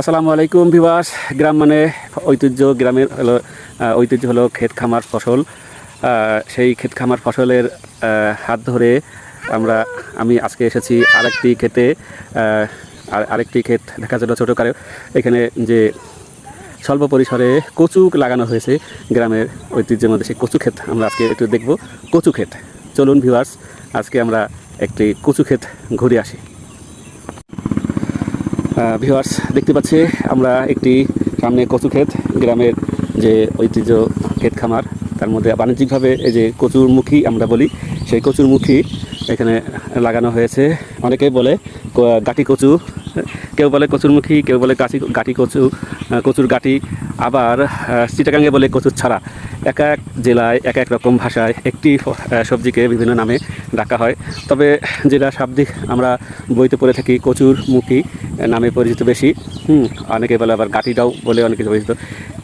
আসসালামু আলাইকুম ভিবাস গ্রাম মানে ঐতিহ্য, গ্রামের হলো ঐতিহ্য হলো ক্ষেত খামার ফসল। সেই ক্ষেত খামার ফসলের হাত ধরে আমরা, আমি আজকে এসেছি আরেকটি ক্ষেতে। আর আরেকটি ক্ষেত দেখা জন্য ছোটো করে। এখানে যে স্বল্প পরিসরে কচু লাগানো হয়েছে গ্রামের ঐতিহ্যের মধ্যে, সেই কচু ক্ষেত আমরা আজকে একটু দেখব। কচু ক্ষেত। চলুন ভিউয়ার্স, আজকে আমরা একটি কচু ক্ষেত ঘুরে আসি। ভিউয়ার্স দেখতে পাচ্ছি আমরা একটি সামনে কচু ক্ষেত গ্রামের যে ঐতিহ্য ক্ষেত খামার। তার মধ্যে বাণিজ্যিকভাবে এই যে কচুরমুখী আমরা বলি, সেই কচুরমুখী এখানে লাগানো হয়েছে। অনেকেই বলে গাটি কচু কেউ বলে কচুরমুখী, কেউ বলে গাছি গাটি কচু কচুর গাটি আবার চিটাগাঙ্গে বলে কচুর ছাড়া। এক এক জেলায়, এক এক রকম ভাষায় একটি সবজিকে বিভিন্ন নামে ডাকা হয়। তবে যেটা শাব্দিক আমরা বইতে পড়ে থাকি কচুর মুখী নামে পরিচিত বেশি। হুম, অনেকে বলে আবার গাটিটাও বলে অনেকে পরিচিত।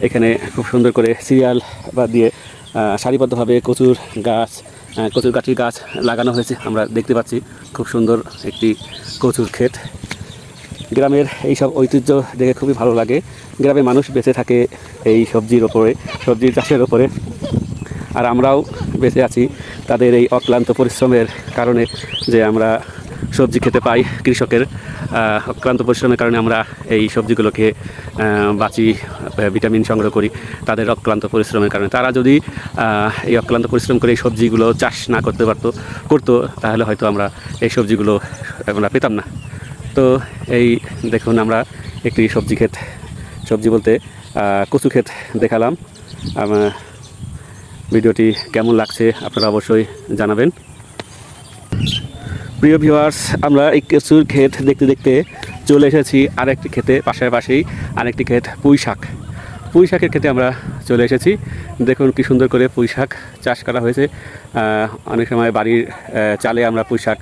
এখানে খুব সুন্দর করে সিরিয়াল বা দিয়ে সারিবদ্ধভাবে কচুর গাছ কচুর গাছির গাছ লাগানো হয়েছে। আমরা দেখতে পাচ্ছি খুব সুন্দর একটি কচুর ক্ষেত। গ্রামের এইসব ঐতিহ্য দেখে খুবই ভালো লাগে। গ্রামে মানুষ বেঁচে থাকে এই সবজির ওপরে, সবজির চাষের ওপরে। আর আমরাও বেঁচে আছি তাদের এই অক্লান্ত পরিশ্রমের কারণে যে আমরা সবজি খেতে পাই কৃষকের অক্লান্ত পরিশ্রমের কারণে আমরা এই সবজিগুলোকে বাঁচি, ভিটামিন সংগ্রহ করি তাদের অক্লান্ত পরিশ্রমের কারণে। তারা যদি এই অক্লান্ত পরিশ্রম করে এই সবজিগুলো চাষ না করতে পারতো, করতো, তাহলে হয়তো আমরা এই সবজিগুলো আমরা পেতাম না। তো এই দেখুন আমরা একটি সবজি ক্ষেত, সবজি বলতে কচু ক্ষেত দেখালাম। ভিডিওটি কেমন লাগছে আপনারা অবশ্যই জানাবেন। প্রিয় ভিউয়ার্স আমরা এই কচুর ক্ষেত দেখতে দেখতে চলে এসেছি আরেকটি ক্ষেতে, পাশাপাশি আরেকটি ক্ষেত পুঁই শাক পুঁই শাকের ক্ষেতে আমরা চলে এসেছি। দেখুন কি সুন্দর করে পুঁই শাক চাষ করা হয়েছে। অনেক সময় বাড়ির চালে আমরা পুঁই শাক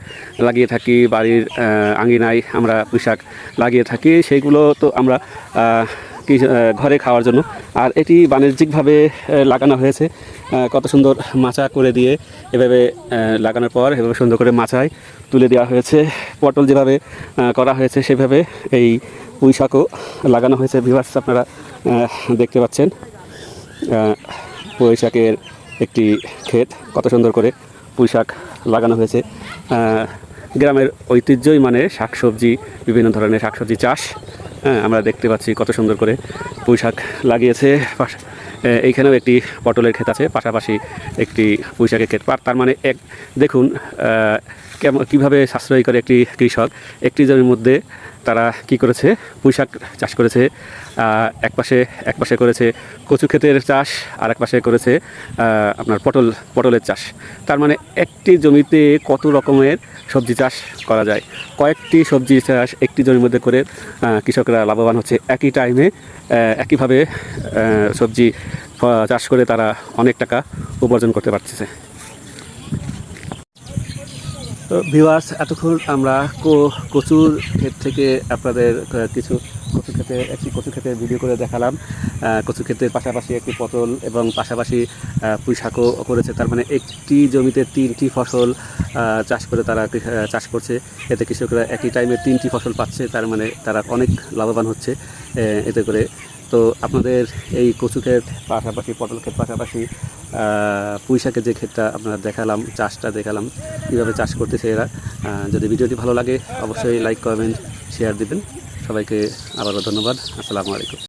লাগিয়ে থাকি, বাড়ির আঙিনায় আমরা পুঁই শাক লাগিয়ে থাকি। সেইগুলো তো আমরা কি ঘরে খাওয়ার জন্য। আর এটি বাণিজ্যিকভাবে লাগানো হয়েছে। কত সুন্দর মাচা করে দিয়ে এভাবে লাগানোর পর এভাবে সুন্দর করে মাচায় তুলে দেওয়া হয়েছে। পটল যেভাবে করা হয়েছে সেভাবে এই পুঁই শাকও লাগানো হয়েছে। ভিভার্স আপনারা দেখতে পাচ্ছেন। পুঁই শাকের একটি ক্ষেত, কত সুন্দর করে পুঁই শাক লাগানো হয়েছে। গ্রামের ঐতিহ্যই মানে শাকসবজি, বিভিন্ন ধরনের শাকসবজি চাষ। হ্যাঁ আমরা দেখতে পাচ্ছি কত সুন্দর করে পুঁই শাক লাগিয়েছে এইখানেও একটি পটলের ক্ষেত আছে, পাশাপাশি একটি পুঁই শাকের ক্ষেত। পার, তার মানে এক, দেখুন কেমন, কীভাবে সাশ্রয়ী করে একটি কৃষক। একটি জমির মধ্যে তারা কি করেছে? পুঁই শাক চাষ করেছে। এক পাশে এক পাশে করেছে কচু ক্ষেতের চাষ, আর এক পাশে করেছে আপনার পটল, পটলের চাষ। তার মানে একটি জমিতে কত রকমের সবজি চাষ করা যায়? কয়েকটি সবজি চাষ একটি জমির মধ্যে করে কৃষকরা লাভবান হচ্ছে। একই টাইমে একইভাবে সবজি চাষ করে তারা অনেক টাকা উপার্জন করতে পারতেছে। ভিউয়ার্স এতক্ষণ আমরা কচুর ক্ষেত থেকে আপনাদের কিছু কচু ক্ষেতে, একটি কচু ক্ষেতে ভিডিও করে দেখালাম। কচু ক্ষেতের পাশাপাশি একটি পটল এবং পাশাপাশি পুঁই শাকও করেছে। তার মানে একটি জমিতে তিনটি ফসল চাষ করে তারা চাষ করছে। এতে কৃষকরা একই টাইমে তিনটি ফসল পাচ্ছে। তার মানে তারা অনেক লাভবান হচ্ছে এতে করে। তো আপনাদের এই কচু ক্ষেত পাশাপাশি, পটল ক্ষেত পাশাপাশি আহ, পুঁই শাকের যে ক্ষেতটা আপনারা দেখালাম চাষটা দেখালাম কীভাবে চাষ করতেছে এরা। যদি ভিডিওটি ভালো লাগে অবশ্যই লাইক কমেন্ট শেয়ার দিবেন। সবাইকে আবারও ধন্যবাদ। আসসালামু আলাইকুম।